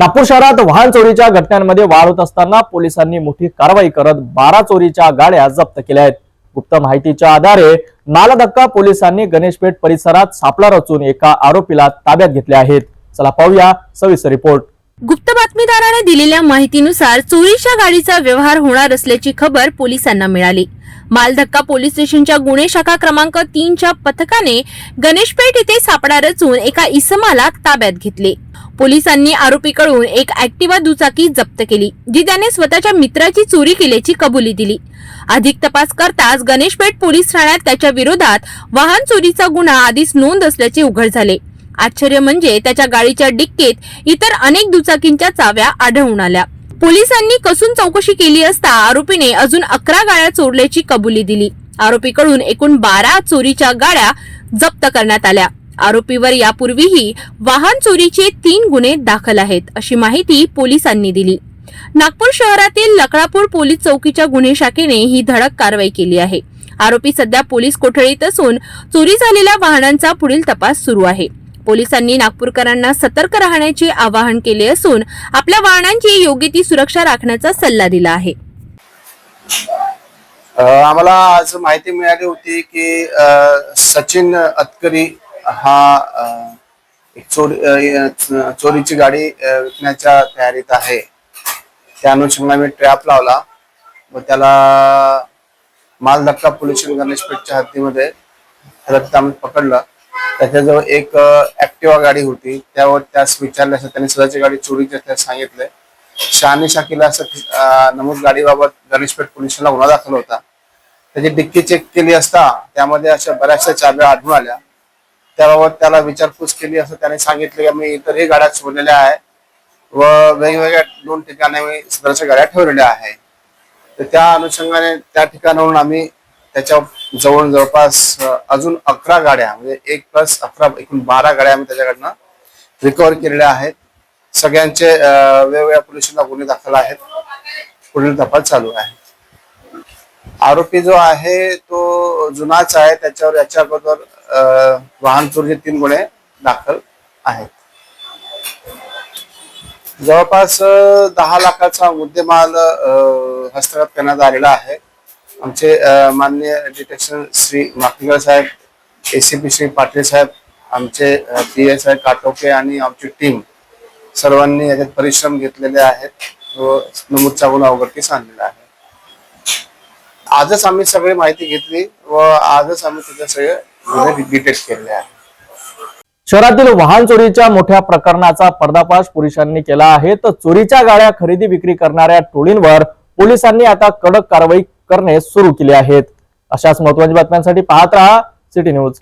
नागपूर शहरात वाहन चोरीच्या घटनांमध्ये वाढ होत असताना पोलिसांनी मोठी कारवाई करत बारा चोरीच्या गाड्या जप्त केल्या आहेत. गुप्त माहितीच्या आधारे नालाधक्का पोलिसांनी गणेशपेठ परिसरात सापळा रचून एका आरोपीला ताब्यात घेतले आहेत. चला पाहूया सविस्तर रिपोर्ट. गुप्त बातमीदाराने दिलेल्या माहितीनुसार चोरीच्या गाडीचा व्यवहार होणार असल्याची खबर पोलिसांना मिळाली. मालधक्का पोलीस स्टेशनच्या गुन्हे शाखा क्रमांक तीनच्या पथकाने गणेशपेठ येथे सापळा रचून एका इसमाला ताब्यात घेतले. पोलिसांनी आरोपीकडून एक ऍक्टिवा दुचाकी जप्त केली जी त्याने स्वतःच्या मित्राची चोरी केल्याची कबुली दिली. अधिक तपास करताच गणेशपेठ पोलीस ठाण्यात त्याच्या विरोधात वाहन चोरीचा गुन्हा आधीच नोंद असल्याचे उघड झाले. आश्चर्य म्हणजे त्याच्या गाडीच्या डिक्कीत इतर अनेक दुचाकींच्या चाव्या आढळून आल्या. पोलिसांनी कसून चौकशी केली असता आरोपीने अजून अकरा गाड्या चोरल्याची कबुली दिली. आरोपीकडून एकूण बारा चोरीच्या गाड्या जप्त करण्यात आल्या. आरोपीवर यापूर्वीही वाहन चोरीचे तीन गुन्हे दाखल आहेत अशी माहिती पोलिसांनी दिली. नागपूर शहरातील लकडापूर पोलीस चौकीच्या गुन्हे शाखेने ही धडक कारवाई केली आहे. आरोपी सध्या पोलीस कोठडीत असून चोरी झालेल्या वाहनांचा पुढील तपास सुरू आहे. पोलिसांनी नागपूरकरांना सतर्क राहण्याचे आवाहन केले असून आपल्या वाहनांची योग्य ती सुरक्षा राखण्याचा सल्ला दिला आहे. आम्हाला आज माहिती मिळाली होती की सचिन अतकरी हा एक चोरी चोरीची गाडी विकण्याच्या तयारीत आहे. त्या अनुषंगाने मी ट्रॅप लावला व त्याला मालधक्का पोलीस गणेशपेठच्या हद्दीमध्ये आम्ही पकडलं. त्याच्याजवळ एक ऍक्टिवा गाडी होती. त्यावर त्यास विचारलं असं त्याने स्वतःची गाडी चोरीची असल्यास सांगितले. शहाणी शाखेला असं नमूद गाडीबाबत गणेशपेठ पोलिसांना गुन्हा दाखल होता. त्याची डिक्की चेक केली असता त्यामध्ये अशा बऱ्याचशा चाब्या आढळून आल्या. त्याबाबत त्याला विचारपूस केली असं त्याने सांगितले की मी इतरही गाड्या चोरलेल्या आहे व वेगवेगळ्या दोन ठिकाणी मी सदरच्या गाड्या ठेवलेल्या आहे तर त्या अनुषंगाने त्या ठिकाणाहून आम्ही त्याच्याजवळ जवळपास अजून अकरा गाड्या म्हणजे एक प्लस अकरा एकूण बारा गाड्या आम्ही त्याच्याकडनं रिकवर केलेल्या आहेत. सगळ्यांचे वेगवेगळ्या पोलिसांना गुन्हे दाखल आहेत. पुढील तपास चालू आहे. आरोपी जो आहे तो जुनाच आहे. त्याच्यावर याच्या अगोदर अ, वाहन चोरीचे तीन गुन्हे दाखल आहेत. जवळपास दहा लाखाचा मुद्देमाल हस्तगत करण्यात आलेला आहे. आमचे मान्य माननीय डिटेक्शन श्री माकणकर साहेब एसीपी श्री पाटील साहेब आमचे पी एस आय काटोके आणि आमची टीम सर्वांनी याच्यात परिश्रम घेतलेले आहेत. व नमूदचा गुन्हा उघडकीस आणलेला आहे. आजच आम्ही सगळी माहिती घेतली व आजच आम्ही त्याचे सगळे डिटेक्ट केलेले आहे शहरातील वाहन चोरीच्या मोठ्या प्रकरणाचा पर्दाफाश पोलिसांनी केला आहे. तर चोरीच्या गाड्या खरेदी विक्री करणाऱ्या टोळींवर पोलिसांनी आता कडक कारवाई करणे सुरू केले आहेत. अशाच महत्त्वाच्या बातम्यांसाठी पाहत राहा. City news.